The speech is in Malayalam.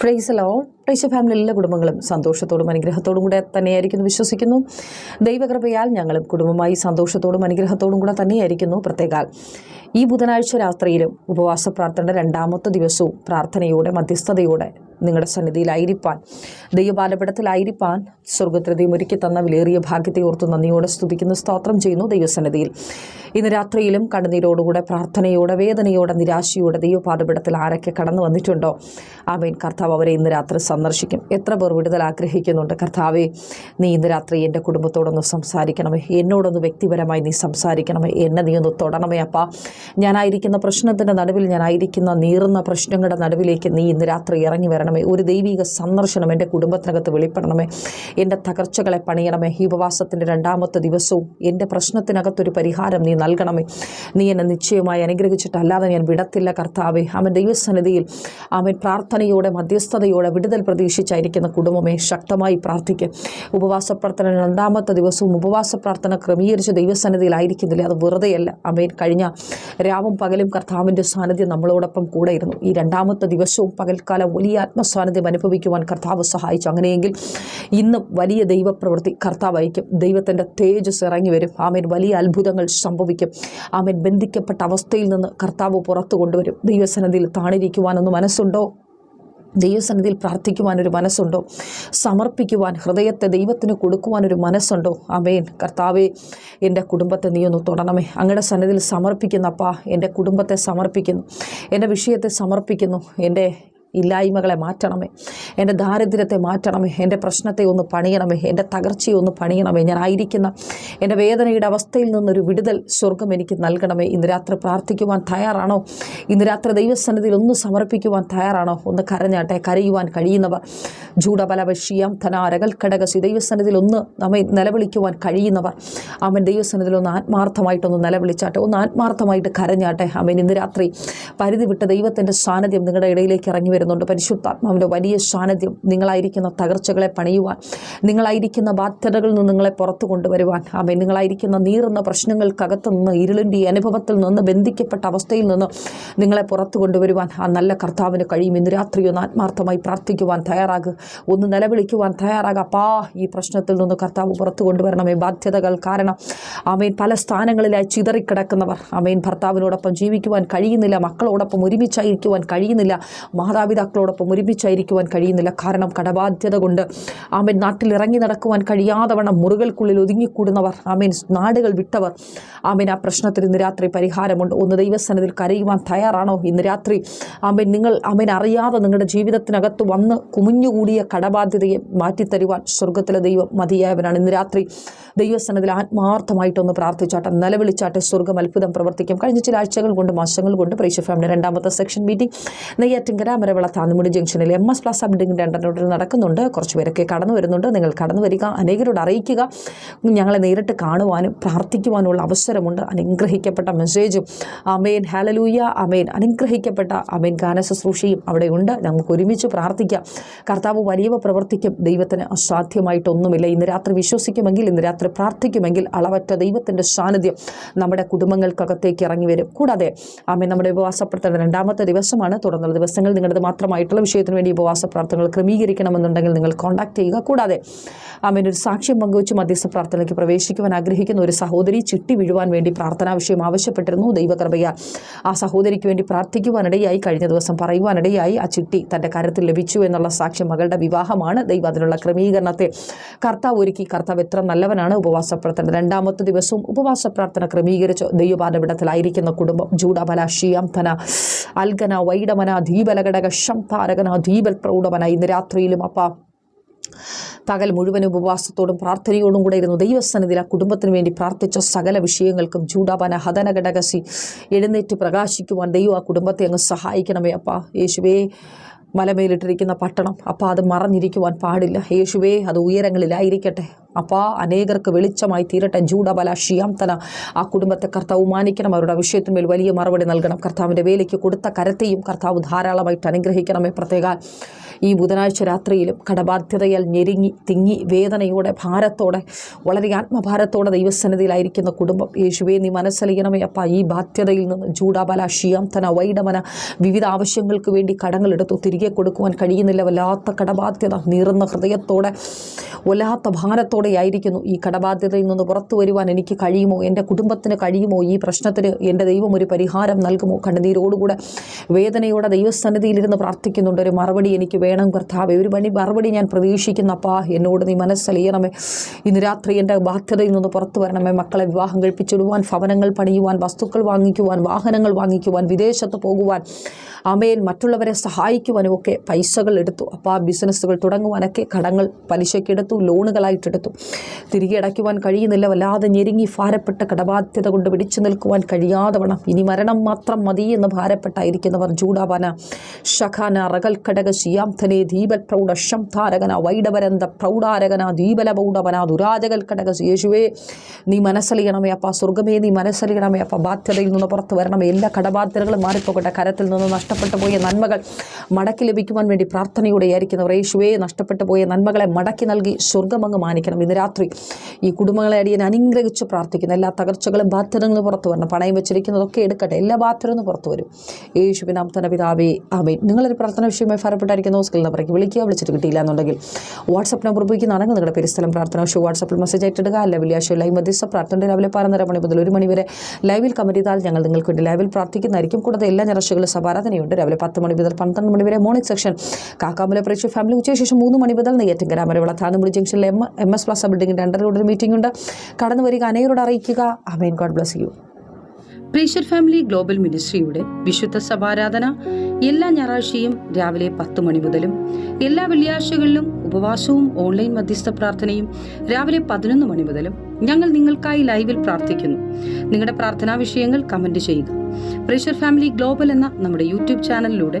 പ്രൈസലോ പ്രൈസ് ഫാമിലി എല്ലാ കുടുംബങ്ങളും സന്തോഷത്തോടും അനുഗ്രഹത്തോടും കൂടെ തന്നെയായിരിക്കുന്നു വിശ്വസിക്കുന്നു. ദൈവകൃപയാൽ ഞങ്ങളും കുടുംബമായി സന്തോഷത്തോടും അനുഗ്രഹത്തോടും കൂടെ തന്നെയായിരിക്കുന്നു. പ്രത്യേകാൽ ഈ ബുധനാഴ്ച രാത്രിയിലും ഉപവാസ പ്രാർത്ഥനയുടെ രണ്ടാമത്തെ ദിവസവും പ്രാർത്ഥനയോടെ മധ്യസ്ഥതയോടെ നിങ്ങളുടെ സന്നിധിയിലായിരിക്കാൻ ദൈവപാലപടത്തിലായിരിക്കാൻ ദൈവം ഒരുക്കി തന്ന വിലേറിയ ഭാഗ്യത്തെ ഓർത്ത് നന്ദിയോടെ സ്തുതിക്കുന്ന സ്തോത്രം ചെയ്യുന്നു ദൈവസന്നിധിയിൽ. ഇന്ന് രാത്രിയിലും കണ്ണുനീരോടുകൂടെ പ്രാർത്ഥനയോടെ വേദനയോടെ നിരാശയോടെ ദൈവപാദപിടത്തിൽ ആരൊക്കെ കടന്നു വന്നിട്ടുണ്ടോ? ആമേൻ. കർത്താവ് അവരെ ഇന്ന് രാത്രി സന്ദർശിക്കും. എത്ര പേർ വിടുതൽ ആഗ്രഹിക്കുന്നുണ്ട്? കർത്താവെ നീ ഇന്ന് രാത്രി എന്റെ കുടുംബത്തോടൊന്ന് സംസാരിക്കണമേ. എന്നോടൊന്ന് വ്യക്തിപരമായി നീ സംസാരിക്കണമേ. എന്നെ നീ ഒന്ന് തൊടണമേ അപ്പാ. ഞാനായിരിക്കുന്ന പ്രശ്നത്തിന്റെ നടുവിൽ ഞാനായിരിക്കുന്ന നീറുന്ന പ്രശ്നങ്ങളുടെ നടുവിലേക്ക് നീ ഇന്ന് രാത്രി ഇറങ്ങി വരണമേ ഒരു ദൈവിക സന്ദർശനം എന്റെ കുടുംബത്തിനകത്ത് വെളിപ്പെടണമേ. എന്റെ തകർച്ചകളെ പണിയണമേ. ഈ ഉപവാസത്തിന്റെ രണ്ടാമത്തെ ദിവസവും എന്റെ പ്രശ്നത്തിനകത്തൊരു പരിഹാരം നീ നൽകണമേ. നീ എന്നെ നിശ്ചയമായി അനുഗ്രഹിച്ചിട്ടല്ലാതെ ഞാൻ വിടത്തില്ല കർത്താവേ. അവൻ ദൈവസന്നിധിയിൽ അവൻ പ്രാർത്ഥനയോടെ മധ്യസ്ഥതയോടെ വിടുതൽ പ്രതീക്ഷിച്ചായിരിക്കുന്ന കുടുംബമേ ശക്തമായി പ്രാർത്ഥിക്കും. ഉപവാസ പ്രാർത്ഥന രണ്ടാമത്തെ ദിവസവും ഉപവാസ പ്രാർത്ഥന ക്രമീകരിച്ച് ദൈവസന്നിധിയിലായിരിക്കുന്നില്ല. അത് വെറുതെയല്ല. അമേൻ. കഴിഞ്ഞ രാവും പകലും കർത്താവിന്റെ സാന്നിധ്യം നമ്മളോടൊപ്പം കൂടെയിരുന്നു. ഈ രണ്ടാമത്തെ ദിവസവും പകൽക്കാലം വലിയ ആത്മസാന്നിധ്യം അനുഭവിക്കുവാൻ കർത്താവ് സഹായിച്ചു. അങ്ങനെയെങ്കിൽ ഇന്ന് വലിയ ദൈവപ്രവൃത്തി കർത്താവ് അയക്കും ദൈവത്തിന്റെ തേജസ് ഇറങ്ങി വരും. ആമേൻ. വലിയ അത്ഭുതങ്ങൾ സംഭവിക്കും. ആമേൻ. ബന്ധിക്കപ്പെട്ട അവസ്ഥയിൽ നിന്ന് കർത്താവ് പുറത്തു കൊണ്ടുവരും. ദൈവസന്നിധിയിൽ താണിരിക്കുവാനൊന്ന് മനസ്സുണ്ടോ? ദൈവസന്നിധിയിൽ പ്രാർത്ഥിക്കുവാനൊരു മനസ്സുണ്ടോ? സമർപ്പിക്കുവാൻ ഹൃദയത്തെ ദൈവത്തിന് കൊടുക്കുവാനൊരു മനസ്സുണ്ടോ? അമേൻ കർത്താവേ എന്റെ കുടുംബത്തെ നീ ഒന്ന് തൊടണമേ. അങ്ങയുടെ സന്നിധിയിൽ സമർപ്പിക്കുന്നപ്പാ എന്റെ കുടുംബത്തെ സമർപ്പിക്കുന്നു. എന്റെ വിഷയത്തെ സമർപ്പിക്കുന്നു. എന്റെ ഇല്ലായ്മകളെ മാറ്റണമേ. എന്റെ ദാരിദ്ര്യത്തെ മാറ്റണമേ. എന്റെ പ്രശ്നത്തെ ഒന്ന് പണിയണമേ. എന്റെ തകർച്ചയെ ഒന്ന് പണിയണമേ. ഞാൻ ആയിരിക്കുന്ന എന്റെ വേദനയുടെ അവസ്ഥയിൽ നിന്നൊരു വിടുതൽ സ്വർഗം എനിക്ക് നൽകണമേ. ഇന്ന് രാത്രി പ്രാർത്ഥിക്കുവാൻ തയ്യാറാണോ? ഇന്ന് രാത്രി ദൈവസന്നിധിയിൽ ഒന്ന് സമർപ്പിക്കുവാൻ തയ്യാറാണോ? ഒന്ന് കരഞ്ഞാട്ടെ കരയുവാൻ കഴിയുന്നവർ. ജൂഡബലവശിയാം ധനാരകൽ ഘടകസി ദൈവസന്നിധിയിൽ ഒന്ന് നമ്മെ നിലവിളിക്കുവാൻ കഴിയുന്നവർ. അവൻ ദൈവസന്നിധിയിൽ ഒന്ന് ആത്മാർത്ഥമായിട്ടൊന്ന് നിലവിളിച്ചാട്ടെ. ഒന്ന് ആത്മാർത്ഥമായിട്ട് കരഞ്ഞാട്ടെ. അവൻ ഇന്ന് രാത്രി പരിധി വിട്ട ദൈവത്തിന്റെ സാന്നിധ്യം നിങ്ങളുടെ ഇടയിലേക്ക് ഇറങ്ങി വരുന്നുണ്ട്. പരിശുദ്ധാത്മാവിന്റെ വലിയ സാന്നിധ്യം നിങ്ങളായിരിക്കുന്ന തകർച്ചകളെ പണിയുവാൻ നിങ്ങളായിരിക്കുന്ന ബാധ്യതകളിൽ നിന്ന് നിങ്ങളെ പുറത്തു കൊണ്ടുവരുവാൻ. ആമേ നിങ്ങളായിരിക്കുന്ന നീറുന്ന പ്രശ്നങ്ങൾക്കകത്ത് നിന്ന് ഇരുളിന്റെ അനുഭവത്തിൽ നിന്ന് ബന്ധിക്കപ്പെട്ട അവസ്ഥയിൽ നിന്ന് നിങ്ങളെ പുറത്തു കൊണ്ടുവരുവാൻ ആ നല്ല കർത്താവിന് കഴിയും. ഇന്ന് രാത്രി ഒന്ന് ആത്മാർത്ഥമായി പ്രാർത്ഥിക്കുവാൻ തയ്യാറാകുക ഒന്ന് നിലവിളിക്കുവാൻ തയ്യാറാകുക അപ്പാ ഈ പ്രശ്നത്തിൽ നിന്ന് കർത്താവ് പുറത്തു കൊണ്ടുവരണമേ. ബാധ്യതകൾ കാരണം ആമേൻ പല സ്ഥാനങ്ങളിലായി ചിതറിക്കിടക്കുന്നവർ. ആമേൻ ഭർത്താവിനോടൊപ്പം ജീവിക്കുവാൻ കഴിയുന്നില്ല. മക്കളോടൊപ്പം ഒരുമിച്ചായിരിക്കുവാൻ കഴിയുന്നില്ല. മാതാപിതാക്കളോടൊപ്പം ഒരുമിച്ചായിരിക്കുവാൻ കഴിയുന്നില്ല. കാരണം കടബാധ്യത കൊണ്ട് ആമേൻ നാട്ടിൽ ഇറങ്ങി നടക്കുവാൻ കഴിയാതെ വണ്ണം മുറികൾക്കുള്ളിൽ ഒതുങ്ങിക്കൂടുന്നവർ ആമേൻ നാടുകൾ വിട്ടവർ ആമേൻ ആ പ്രശ്നത്തിന് ഇന്ന് രാത്രി പരിഹാരമുണ്ട്. ഒന്ന് ദൈവസനത്തിൽ കരയുവാൻ തയ്യാറാണോ? ഇന്ന് രാത്രി ആമേൻ നിങ്ങൾ ആമേൻ അറിയാതെ നിങ്ങളുടെ ജീവിതത്തിനകത്ത് വന്ന് കുമിഞ്ഞുകൂടിയ കടബാധ്യതയെ മാറ്റിത്തരുവാൻ സ്വർഗത്തിലെ ദൈവം മതിയായവനാണ്. ഇന്ന് രാത്രി ദൈവസനത്തിൽ ആത്മാർത്ഥമായിട്ടൊന്ന് പ്രാർത്ഥിച്ചാട്ടെ നിലവിളിച്ചാട്ടെ സ്വർഗം അത്ഭുതം പ്രവർത്തിക്കും. കഴിഞ്ഞ ചില ആഴ്ചകൾ കൊണ്ട് മാസങ്ങൾ കൊണ്ട് പ്രേക്ഷ ഫാമിലി രണ്ടാമത്തെ സെക്ഷൻ മീറ്റിംഗ്. നെയ്യാറ്റിങ്കര മരവിള താന്നുമുടി ജംഗ്ഷനിൽ എം എസ് പ്ലസ് ബിൽഡിംഗ് രണ്ടെണ്ണത്തിൽ നടക്കുന്നുണ്ട്. കുറച്ച് പേരൊക്കെ കടന്നു വരുന്നുണ്ട്. നിങ്ങൾ കടന്നു വരിക അനേകരോട് അറിയിക്കുക. ഞങ്ങളെ നേരിട്ട് കാണുവാനും പ്രാർത്ഥിക്കുവാനുള്ള അവസരമുണ്ട്. അനുഗ്രഹിക്കപ്പെട്ട മെസ്സേജും അമേൻ ഹാലലൂയ അമേൻ അനുഗ്രഹിക്കപ്പെട്ട അമേൻ ഗാന ശുശ്രൂഷയും അവിടെയുണ്ട്. നമുക്ക് ഒരുമിച്ച് പ്രാർത്ഥിക്കാം. കർത്താവ് വലിയവ പ്രവർത്തിക്കും. ദൈവത്തിന് അസാധ്യമായിട്ടൊന്നുമില്ല. ഇന്ന് രാത്രി വിശ്വസിക്കുമെങ്കിൽ ഇന്ന് രാത്രി പ്രാർത്ഥിക്കുമെങ്കിൽ അളവറ്റ ദൈവത്തിന്റെ സാന്നിധ്യം നമ്മുടെ കുടുംബങ്ങൾക്കകത്തേക്ക് ഇറങ്ങി വരും. കൂടാതെ ആമേ നമ്മുടെ ഉപവാസപ്പെടുത്തേണ്ട രണ്ടാമത്തെ ദിവസമാണ്. തുടർന്നുള്ള ദിവസങ്ങൾ നിങ്ങളുടെ മാത്രമായിട്ടുള്ള വിഷയത്തിന് വേണ്ടി ഉപവാസ പ്രാർത്ഥനകൾ ക്രമീകരിക്കണമെന്നുണ്ടെങ്കിൽ നിങ്ങൾ കോൺടാക്ട് ചെയ്യുക. കൂടാതെ അമ്മേന്റെ ഒരു സാക്ഷ്യം പങ്കുവച്ച് മധ്യസ്ഥ പ്രാർത്ഥനയ്ക്ക് പ്രവേശിക്കുവാൻ ആഗ്രഹിക്കുന്ന ഒരു സഹോദരി ചിട്ടി വീഴുവാൻ വേണ്ടി പ്രാർത്ഥനാ വിഷയം ആവശ്യപ്പെട്ടിരുന്നു. ദൈവകൃപയ ആ സഹോദരിക്ക് വേണ്ടി പ്രാർത്ഥിക്കുവാനിടയായി കഴിഞ്ഞ ദിവസം പറയുവാനിടയായി ആ ചിട്ടി തന്റെ കരത്തിൽ ലഭിച്ചു എന്നുള്ള സാക്ഷ്യം മകളുടെ വിവാഹമാണ്. ദൈവം അതിനുള്ള ക്രമീകരണത്തെ കർത്താവ് ഒരുക്കി. കർത്താവ് എത്ര നല്ലവനാണ്. ഉപവാസ പ്രാർത്ഥന രണ്ടാമത്തെ ദിവസവും ഉപവാസ പ്രാർത്ഥന ക്രമീകരിച്ച് ദൈവപാദപിടത്തിലായിരിക്കുന്ന കുടുംബം. ജൂഡബല ഷിയാംധന അൽഗന വൈഡമന ധീബലഘടക ശംതാരകന ദീപൽ പ്രൗഢവനായി ഇന്ന് രാത്രിയിലും അപ്പ. പകൽ മുഴുവൻ ഉപവാസത്തോടും പ്രാർത്ഥനയോടും കൂടെ ഇരുന്നു. ദൈവസന്നിധിയിൽ ആ കുടുംബത്തിന് വേണ്ടി പ്രാർത്ഥിച്ച സകല വിഷയങ്ങൾക്കും ചൂടാപന ഹതന ഘടകസി എഴുന്നേറ്റ് പ്രകാശിക്കുവാൻ ദൈവം ആ കുടുംബത്തെ അങ്ങ് സഹായിക്കണമേ അപ്പ. യേശുവേ മലമേലിട്ടിരിക്കുന്ന പട്ടണം അപ്പം അത് മറഞ്ഞിരിക്കുവാൻ പാടില്ല. യേശുവേ അത് ഉയരങ്ങളിലായിരിക്കട്ടെ. അപ്പോൾ അനേകർക്ക് വെളിച്ചമായി തീരട്ടെ. ജൂഡബല ഷിയാംതന ആ കുടുംബത്തെ കർത്താവ് മാനിക്കണം. അവരുടെ വിഷയത്തിന്മേൽ വലിയ മറുപടി നൽകണം. കർത്താവിന്റെ വേലയ്ക്ക് കൊടുത്ത കരത്തെയും കർത്താവ് ധാരാളമായിട്ട് അനുഗ്രഹിക്കണമേ പ്രത്യേക. ഈ ബുധനാഴ്ച രാത്രിയിലും കടബാധ്യതയാൽ ഞെരുങ്ങി തിങ്ങി വേദനയോടെ ഭാരത്തോടെ വളരെ ആത്മഭാരത്തോടെ ദൈവസന്നിധിയിലായിരിക്കുന്ന കുടുംബം യേശുവേ നീ മനസ്സലിയണമേ അപ്പ. ഈ ബാധ്യതയിൽ നിന്ന് ജൂഡാബല ഷിയാംതന വൈഡമന വിവിധ ആവശ്യങ്ങൾക്ക് വേണ്ടി കടങ്ങളെടുത്തു തിരികെ കൊടുക്കുവാൻ കഴിയുന്നില്ല. വല്ലാത്ത കടബാധ്യത നീറുന്ന ഹൃദയത്തോടെ വല്ലാത്ത ഭാരത്തോടെ ആയിരിക്കുന്നു. ഈ കടബാധ്യതയിൽ നിന്ന് പുറത്തു വരുവാൻ എനിക്ക് കഴിയുമോ? എന്റെ കുടുംബത്തിന് കഴിയുമോ? ഈ പ്രശ്നത്തിന് എന്റെ ദൈവം ഒരു പരിഹാരം നൽകുമോ? കണ്ണുനീരോടുകൂടെ വേദനയോടെ ദൈവസന്നിധിയിലിരുന്ന് പ്രാർത്ഥിക്കുന്നുണ്ട്. ഒരു മറുപടി എനിക്ക് വേണം. കർത്താവെ. ഒരു പണി മറുപടി ഞാൻ പ്രതീക്ഷിക്കുന്ന അപ്പാ എന്നോട് നീ മനസ്സലിയണമേ. ഇന്ന് രാത്രി എന്റെ ബാധ്യതയിൽ നിന്ന് പുറത്തു വരണമേ. മക്കളെ വിവാഹം കഴിപ്പിച്ചിടുവാൻ ഭവനങ്ങൾ പണിയുവാൻ വസ്തുക്കൾ വാങ്ങിക്കുവാൻ വാഹനങ്ങൾ വാങ്ങിക്കുവാൻ വിദേശത്ത് പോകുവാൻ. അമേൻ മറ്റുള്ളവരെ സഹായിക്കുവാനും ഒക്കെ പൈസകൾ എടുത്തു. അപ്പോൾ ആ ബിസിനസ്സുകൾ തുടങ്ങുവാനൊക്കെ കടങ്ങൾ പലിശയ്ക്കെടുത്തു ലോണുകളായിട്ടെടുത്തു തിരികെ അടയ്ക്കുവാൻ കഴിയുന്നില്ല. വല്ലാതെ ഞെരുങ്ങി ഭാരപ്പെട്ട കടബാധ്യത കൊണ്ട് പിടിച്ചു നിൽക്കുവാൻ കഴിയാതെ വേണം. ഇനി മരണം മാത്രം മതി എന്ന് ഭാരപ്പെട്ടായിരിക്കുന്നവർ ചൂടാവാന ഷഖാന റകൽ ഘടക ശിയാംധനെ ദീപൽ പ്രൗഢ ശംധാരകന വൈഡവരന്ത പ്രൗഢാരകന ദീപല പൗഡവന ദുരാജകൽ കടക യേശുവേ നീ മനസ്സലിയണമേ അപ്പ സ്വർഗമേ നീ മനസ്സലിയണമേ അപ്പ. ബാധ്യതയിൽ നിന്ന് പുറത്തു വരണമേ എല്ലാ കടബാധ്യതകളും മാറിപ്പോകട്ടെ. കരത്തിൽ നിന്ന് നഷ്ടപ്പെട്ടു പോയ നന്മകൾ മടക്കി ലഭിക്കുവാൻ വേണ്ടി പ്രാർത്ഥനയോടെ ആയിരിക്കുന്നവർ യേശുവേ നഷ്ടപ്പെട്ടു പോയ നന്മകളെ മടക്കി നൽകി സ്വർഗമങ്ങ് മാനിക്കണം. ഇന്ന് രാത്രി ഈ കുടുംബങ്ങളെ അടിയൻ അനുഗ്രഹിച്ച് പ്രാർത്ഥിക്കുന്നു. എല്ലാ തകർച്ചകളും ബാധ്യതകളും പുറത്തു വരണം. പണയം വെച്ചിരിക്കുന്നതൊക്കെ എടുക്കട്ടെ. എല്ലാ ബാധ്യതകളും പുറത്തു വരും. യേശുവിനാം തന്നെ പിതാവേ ആമേ നിങ്ങളൊരു പ്രാർത്ഥന വിഷയമായി ഫലപ്പെട്ടായിരിക്കുന്ന സ്കിൽ നമ്പറേക്ക് വിളിക്കുക. വിളിച്ചിട്ട് കിട്ടിയില്ല എന്നുണ്ടെങ്കിൽ വാട്സപ്പ് നമ്പർ ഉപയോഗിക്കുന്നതാണെങ്കിൽ നിങ്ങളുടെ പേര് സ്ഥലം പ്രാർത്ഥന ഷോ വാട്സപ്പിൽ മെസ്സേജ് ആയിട്ടിടുക അല്ല വെള്ളിയാഴ്ച ലൈവ് മധ്യസ്ഥ പ്രാർത്ഥന രാവിലെ പതിനൊന്നര മണി മുതൽ ഒരു മണി വരെ ലൈവിൽ കമന്റ് ചെയ്താൽ ഞങ്ങൾ നിങ്ങൾക്ക് വേണ്ടി ലൈവിൽ പ്രാർത്ഥിക്കുന്നതായിരിക്കും. കൂടാതെ എല്ലാ ഞായറാഴ്ചകളും സഭാരാധനയുണ്ട് രാവിലെ പത്ത് മണി മുതൽ പന്ത്രണ്ട് മണി വരെ മോർണിംഗ് സെക്ഷൻ കാക്കാമല പ്രേക്ഷ ഫാമിലി ഉച്ചയ്ക്ക് മൂന്ന് മണി മുതൽ നെയ്യാറ്റിങ്കര മരവിള താന്നുമുടി ജംഗ്ഷനിലെ എം എം എസ് പ്ലസ് ബിൽഡിംഗിന്റെ അണ്ടറിലൂടെ റോഡിൽ മീറ്റിംഗ് ഉണ്ട്. കടന്നു വരിക അനേകരോട് അറിയിക്കുക. Amen God bless you pressure family global മിനിസ്ട്രിയുടെ വിശുദ്ധ സഭാരാധന എല്ലാ ഞായറാഴ്ചയും രാവിലെ പത്ത് മണി മുതലും എല്ലാ വെള്ളിയാഴ്ചകളിലും ഉപവാസവും ഓൺലൈൻ മധ്യസ്ഥ പ്രാർത്ഥനയും രാവിലെ പതിനൊന്ന് മണി മുതലും ഞങ്ങൾ നിങ്ങൾക്കായി ലൈവിൽ പ്രാർത്ഥിക്കുന്നു. നിങ്ങളുടെ പ്രാർത്ഥനാ വിഷയങ്ങൾ കമന്റ് ചെയ്യുക. പ്രഷർ ഫാമിലി ഗ്ലോബൽ എന്ന നമ്മുടെ യൂട്യൂബ് ചാനലിലൂടെ